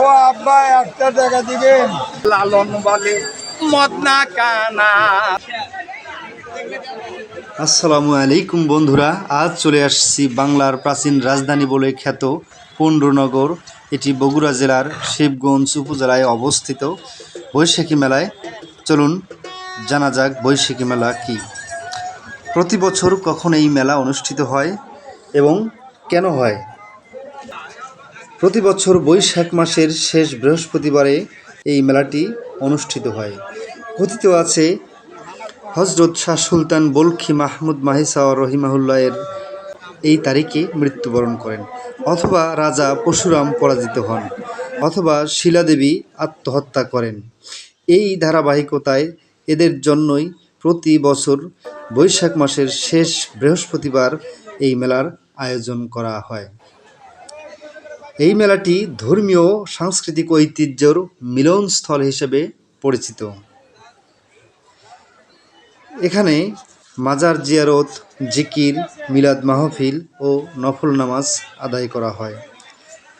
ও আব্বা, একটা দিবেন? লালন বলে কানা। আসসালামু আলাইকুম বন্ধুরা, আজ চলে আসছি বাংলার প্রাচীন রাজধানী বলে খ্যাত পুণ্ডনগর। এটি বগুড়া জেলার শিবগঞ্জ উপজেলায় অবস্থিত। বৈশাখী মেলায়, চলুন জানা যাক বৈশাখী মেলা কি। প্রতি বছর কখন এই মেলা অনুষ্ঠিত হয় এবং কেন হয়? প্রতি বছর বৈশাখ মাসের শেষ বৃহস্পতিবারে এই মেলাটি অনুষ্ঠিত হয়। কথিত আছে হজরত শাহ সুলতান বলখি মাহমুদ মাহিসা রহিমাহুল্লাহের এই তারিখে মৃত্যুবরণ করেন অথবা রাজা পরশুরাম পরাজিত হন অথবা শিলাদেবী আত্মহত্যা করেন। এই ধারাবাহিকতায় এদের জন্যই প্রতি বছর বৈশাখ মাসের শেষ বৃহস্পতিবার এই মেলার আয়োজন করা হয়। এই মেলাটি ধর্মীয়, সাংস্কৃতিক ঐতিহ্যর মিলনস্থল হিসেবে পরিচিত। এখানে মাজার জিয়ারত, জিকির, মিলাদ মাহফিল ও নফল নামাজ আদায় করা হয়।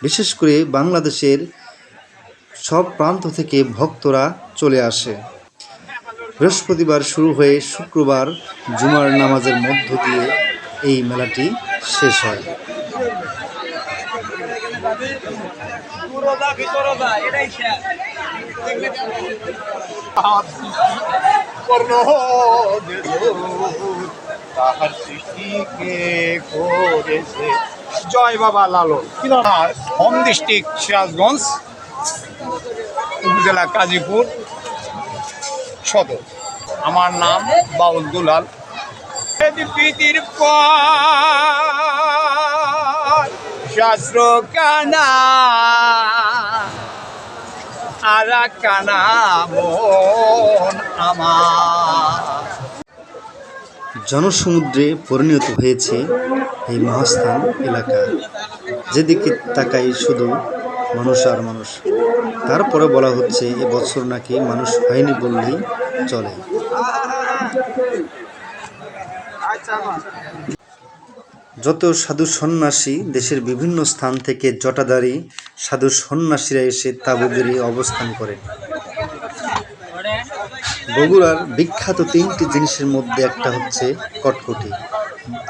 বিশেষ করে বাংলাদেশের সব প্রান্ত থেকে ভক্তরা চলে আসে। বৃহস্পতিবার শুরু হয়ে শুক্রবার জুমার নামাজের মধ্য দিয়ে এই মেলাটি শেষ হয়। পূর্ণ তাহার সৃষ্টিকে করেছে। জয় বাবা লালন। হোম ডিস্ট্রিক্ট সিরাজগঞ্জ উপজেলা কাজীপুর সদর। আমার নাম বাউল দুলাল। প্রীতির পর শাস্ত্র কানা আর কানা মন আমার। জনসমুদ্রে পরিণত হয়েছে এই মহাস্থান এলাকা যেদিকে তাকাই শুধু মানুষ আর মানুষ। তারপরে বলা হচ্ছে এ এবছর নাকি মানুষ হয়নি বললেই চলে। যত সাধু সন্ন্যাসী দেশের বিভিন্ন স্থান থেকে জটাধারী সাধু সন্ন্যাসীরা এসে তাবুগিরি অবস্থান করেন বগুড়ার বিখ্যাত তিনটি জিনিসের মধ্যে একটা হচ্ছে কটকটি।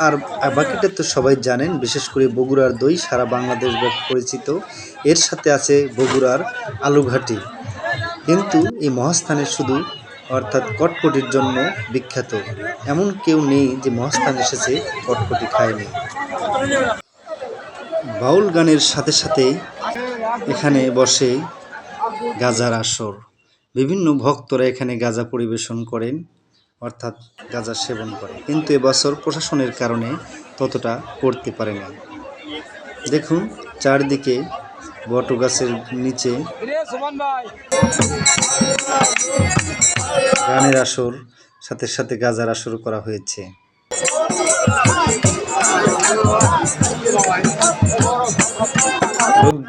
আর বাকিটা তো সবাই জানেন, বিশেষ করে বগুড়ার দই সারা বাংলাদেশ পরিচিত। এর সাথে আছে বগুড়ার আলুঘাটি। কিন্তু এই মহাস্থানে শুধু অর্থাৎ কটকটির জন্য বিখ্যাত। এমন কেউ নেই যে মহাস্থান এসেছে কটকটি খায়নি। বাউল গানের সাথে সাথে এখানে বসে গাজার আসর। বিভিন্ন ভক্তরা এখানে গাঁজা পরিবেশন করেন, অর্থাৎ গাঁজা সেবন করে কিন্তু এবছর প্রশাসনের কারণে ততটা করতে পারে না দেখুন, চারদিকে বট গাছের নিচে। গানের আসর সাথে সাথে গাজার আসর করা হয়েছে।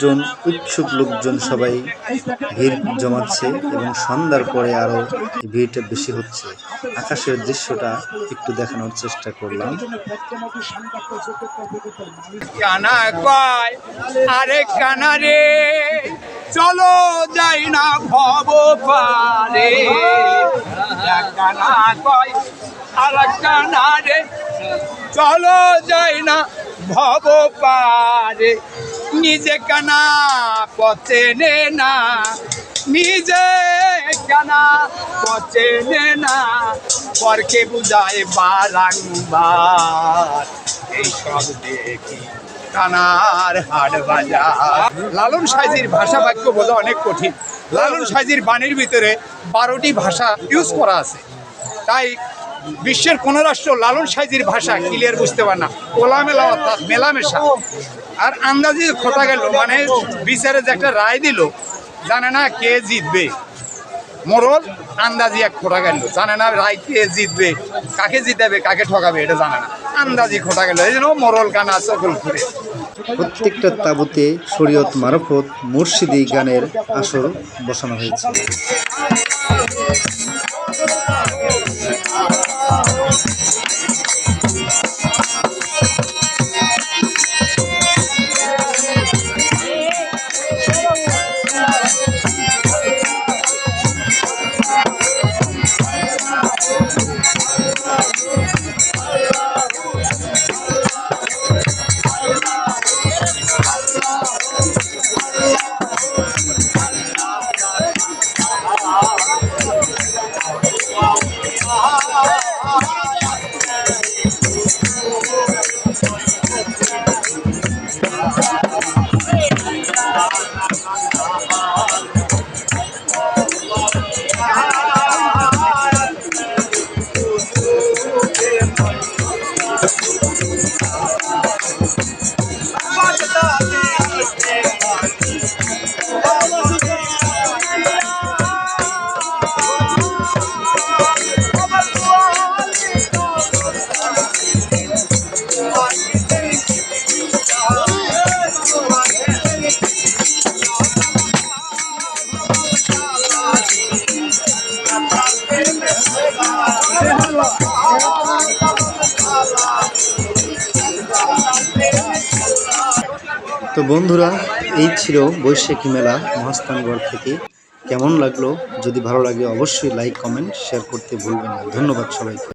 লোকজন, উৎসুক লোকজন সবাই ভিড় জমাচ্ছে এবং সন্ধ্যার পরে আরও ভিড়টা বেশি হচ্ছে। আকাশের দৃশ্যটা একটু দেখানোর চেষ্টা করলাম। চলো যাই না ভব পারে কয়, আর চলো যাই না ভব পারে নিজে কানা পচে নে না, নিজে কানা পচে নে না, পরকে বুঝায় বারাংবার। এইসব দেখি কানার হাট বাজার। লালন সাইজির ভাষা বাক্য বোঝা অনেক কঠিন। লালন সাইজির বাণীর ভিতরে বারোটি ভাষা ইউজ করা আছে। তাই বিশ্বের কোন রাষ্ট্র লালন সাইজির ভাষা ক্লিয়ার বুঝতে পারে না। ওলামেলা অর্থাৎ মেলামেশা। আর আন্দাজি খোটা গেল মানে বিচারে যে একটা রায় দিল, জানে না কে জিতবে। মোরল, আন্দাজি এক খোঁটা গেল। জানে না রায় কে জিতবে, কাকে জিতাবে, কাকে ঠকাবে, এটা জানে না। আন্দাজি খোটা গেল। এই জন্য মোরল কানা সকল ঘুরে প্রত্যেকটা তাঁবুতে শরীয়ত মারফত মুর্শিদি গানের আসর বসানো হয়েছে। তো বন্ধুরা, এই ছিল বৈশাখী মেলা মহাস্থানগড় থেকে। কেমন লাগল? যদি ভালো লাগে, অবশ্যই লাইক কমেন্ট শেয়ার করতে ভুলবেন না। ধন্যবাদ সবাইকে।